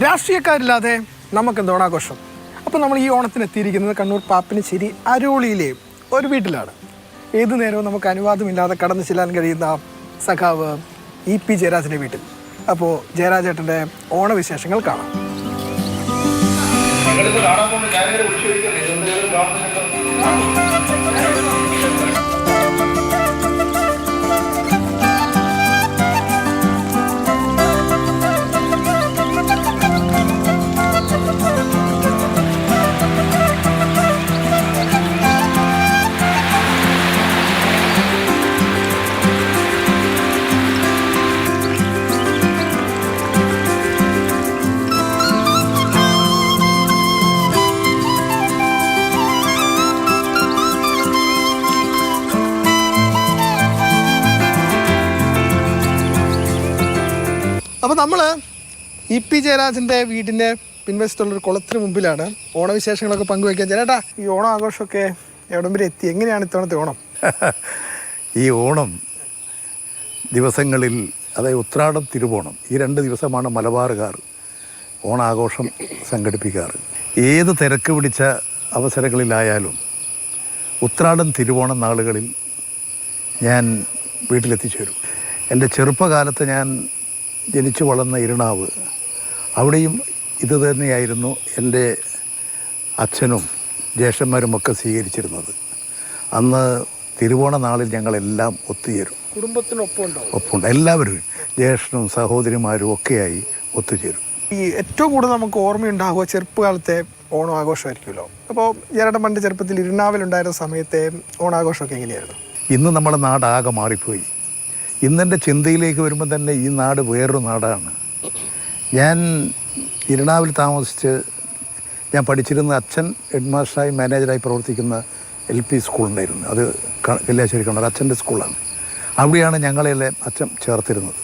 രാഷ്ട്രീയക്കാരില്ലാതെ നമുക്കെന്ത് ഓണാഘോഷം. അപ്പോൾ നമ്മൾ ഈ ഓണത്തിന് എത്തിയിരിക്കുന്നത് കണ്ണൂർ പാപ്പിനിശ്ശേരി അരോളിയിലെ ഒരു വീട്ടിലാണ്. ഏതു നേരവും നമുക്ക് അനുവാദമില്ലാതെ കടന്നു ചെല്ലാൻ കഴിയുന്ന സഖാവ് ഇ പി ജയരാജന്റെ വീട്ടിൽ. അപ്പോൾ ജയരാജേട്ടന്റെ ഓണവിശേഷങ്ങൾ കാണാം. കാണാൻ അപ്പോൾ നമ്മൾ ഇ പി ജയരാജന്റെ വീടിന്റെ പിൻവശത്തുള്ള ഒരു കുളത്തിന് മുമ്പിലാണ് ഓണവിശേഷങ്ങളൊക്കെ പങ്കുവയ്ക്കാൻ ചേട്ടാ ഈ ഓണം ആഘോഷമൊക്കെ എവിടം എത്തി? എങ്ങനെയാണ് ഇത്തവണത്തെ ഓണം? ഈ ഓണം ദിവസങ്ങളിൽ അതായത് ഉത്രാടം തിരുവോണം ഈ രണ്ട് ദിവസമാണ് മലബാറുകാർ ഓണാഘോഷം സംഘടിപ്പിക്കാറ്. ഏത് തിരക്ക് പിടിച്ച അവസരങ്ങളിലായാലും ഉത്രാടം തിരുവോണം നാളുകളിൽ ഞാൻ വീട്ടിലെത്തിച്ചേരും. എന്റെ ചെറുപ്പകാലത്ത് ഞാൻ ജനിച്ചു വളർന്ന ഇരുണാവ്. അവിടെയും ഇത് തന്നെയായിരുന്നു എന്റെ അച്ഛനും ജ്യേഷ്ഠന്മാരുമൊക്കെ സ്വീകരിച്ചിരുന്നത്. അന്ന് തിരുവോണ നാളിൽ ഞങ്ങളെല്ലാം ഒത്തുചേരും. കുടുംബത്തിനൊപ്പം ഒപ്പമുണ്ട് എല്ലാവരും ജ്യേഷ്ഠനും സഹോദരിമാരും ഒക്കെയായി ഒത്തുചേരും. ഈ ഏറ്റവും കൂടുതൽ നമുക്ക് ഓർമ്മയുണ്ടാകുക ചെറുപ്പകാലത്തെ ഓണം ആഘോഷമായിരിക്കുമല്ലോ അപ്പോൾ ഏറെ പണ്ട് ചെറുപ്പത്തിൽ ഇരുനാവിലുണ്ടായിരുന്ന സമയത്തെ ഓണാഘോഷമൊക്കെ എങ്ങനെയായിരുന്നു? ഇന്ന് നമ്മുടെ നാടാകെ മാറിപ്പോയി. ഇന്നെന്റെ ചിന്തയിലേക്ക് വരുമ്പോൾ തന്നെ ഈ നാട് വേറൊരു നാടാണ്. ഞാൻ ഇരുണാവിൽ താമസിച്ച് ഞാൻ പഠിച്ചിരുന്ന അച്ഛൻ ഹെഡ്മാസ്റ്ററായി മാനേജറായി പ്രവർത്തിക്കുന്ന എൽ പി സ്കൂളുണ്ടായിരുന്നു. അത് കല്യാശ്ശേരി കണ്ണൂർ അച്ഛന്റെ സ്കൂളാണ്. അവിടെയാണ് ഞങ്ങളെല്ലാം അച്ഛൻ ചേർത്തിരുന്നത്.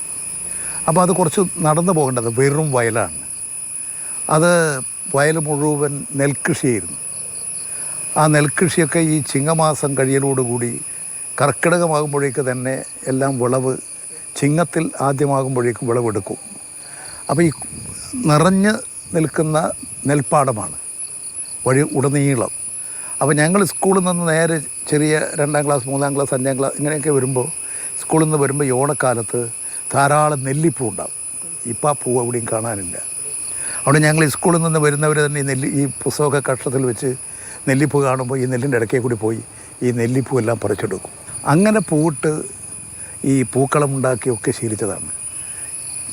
അപ്പോൾ അത് കുറച്ച് നടന്നു പോകേണ്ടത് വെറും വയലാണ്. അത് വയൽ മുഴുവൻ നെൽകൃഷിയായിരുന്നു. ആ നെൽകൃഷിയൊക്കെ ഈ ചിങ്ങമാസം കഴിയലോടുകൂടി കർക്കിടകമാകുമ്പോഴേക്ക് തന്നെ എല്ലാം വിളവ് ചിങ്ങത്തിൽ ആദ്യമാകുമ്പോഴേക്കും വിളവെടുക്കും. അപ്പോൾ ഈ നിറഞ്ഞ് നിൽക്കുന്ന നെൽപ്പാടമാണ് വഴി ഉടനീളം. അപ്പോൾ ഞങ്ങൾ സ്കൂളിൽ നിന്ന് നേരെ ചെറിയ രണ്ടാം ക്ലാസ് മൂന്നാം ക്ലാസ് അഞ്ചാം ക്ലാസ് ഇങ്ങനെയൊക്കെ വരുമ്പോൾ സ്കൂളിൽ നിന്ന് വരുമ്പോൾ ഈ ഓണക്കാലത്ത് ധാരാളം നെല്ലിപ്പൂ ഉണ്ടാവും. ഇപ്പം ആ പൂ എവിടെയും കാണാനില്ല. അവിടെ ഞങ്ങൾ ഈ സ്കൂളിൽ നിന്ന് വരുന്നവർ തന്നെ ഈ നെല്ലി ഈ പുസ്തകമൊക്കെ കക്ഷത്തിൽ വെച്ച് നെല്ലിപ്പൂ കാണുമ്പോൾ ഈ നെല്ലിന്റെ ഇടയ്ക്കേ കൂടി പോയി ഈ നെല്ലിപ്പൂ എല്ലാം പറിച്ചെടുക്കും. അങ്ങനെ പൂവിട്ട് ഈ പൂക്കളം ഉണ്ടാക്കിയൊക്കെ ശീലിച്ചതാണ്.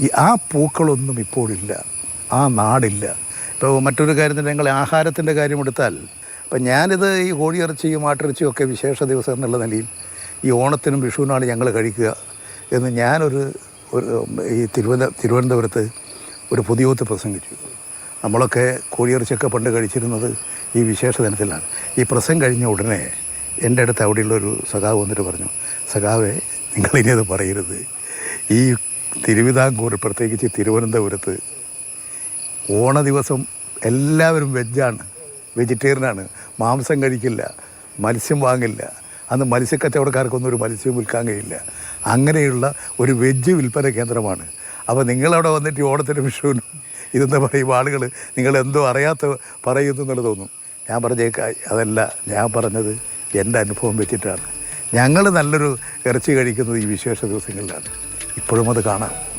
ഈ ആ പൂക്കളൊന്നും ഇപ്പോഴില്ല. ആ നാടില്ല. ഇപ്പോൾ മറ്റൊരു കാര്യത്തിന് ഞങ്ങൾ ആഹാരത്തിന്റെ കാര്യം എടുത്താൽ ഇപ്പം ഞാനിത് ഈ കോഴിയിറച്ചിയും ആട്ടിറച്ചിയും ഒക്കെ വിശേഷ ദിവസം എന്നുള്ള നിലയിൽ ഈ ഓണത്തിനും വിഷുവിനാണ് ഞങ്ങൾ കഴിക്കുക എന്ന് ഞാനൊരു ഒരു ഈ തിരുവന തിരുവനന്തപുരത്ത് ഒരു പൊതുയോഗത്ത് പ്രസംഗിച്ചു. നമ്മളൊക്കെ കോഴിയിറച്ചിയൊക്കെ പണ്ട് കഴിച്ചിരുന്നത് ഈ വിശേഷ ദിനത്തിലാണ്. ഈ പ്രസംഗം കഴിഞ്ഞ ഉടനെ എന്റെ അടുത്ത് അവിടെയുള്ളൊരു സഖാവ് വന്നിട്ട് പറഞ്ഞു സഖാവെ നിങ്ങളിനി അത് പറയരുത്. ഈ തിരുവിതാംകൂർ പ്രത്യേകിച്ച് തിരുവനന്തപുരത്ത് ഓണ ദിവസം എല്ലാവരും വെജാണ് വെജിറ്റേറിയനാണ് മാംസം കഴിക്കില്ല മത്സ്യം വാങ്ങില്ല. അന്ന് മത്സ്യക്കച്ചവടക്കാർക്കൊന്നും ഒരു മത്സ്യം വിൽക്കാൻ കഴിയില്ല അങ്ങനെയുള്ള ഒരു വെജ് വിൽപ്പന കേന്ദ്രമാണ്. അപ്പോൾ നിങ്ങളവിടെ വന്നിട്ട് ഈ ഓണത്തിന്റെ വിഷുവിനും ഇതെന്താ പറയും ആളുകൾ നിങ്ങൾ എന്തോ അറിയാത്ത പറയുന്നു എന്നുള്ളത് തോന്നും. ഞാൻ പറഞ്ഞേക്കാ അതല്ല ഞാൻ പറഞ്ഞത് എന്റെ അനുഭവം വെച്ചിട്ടാണ്. ഞങ്ങൾ നല്ലൊരു ഇറച്ചി കഴിക്കുന്നത് ഈ വിശേഷ ദിവസങ്ങളിലാണ്. ഇപ്പോഴും അത് കാണാം.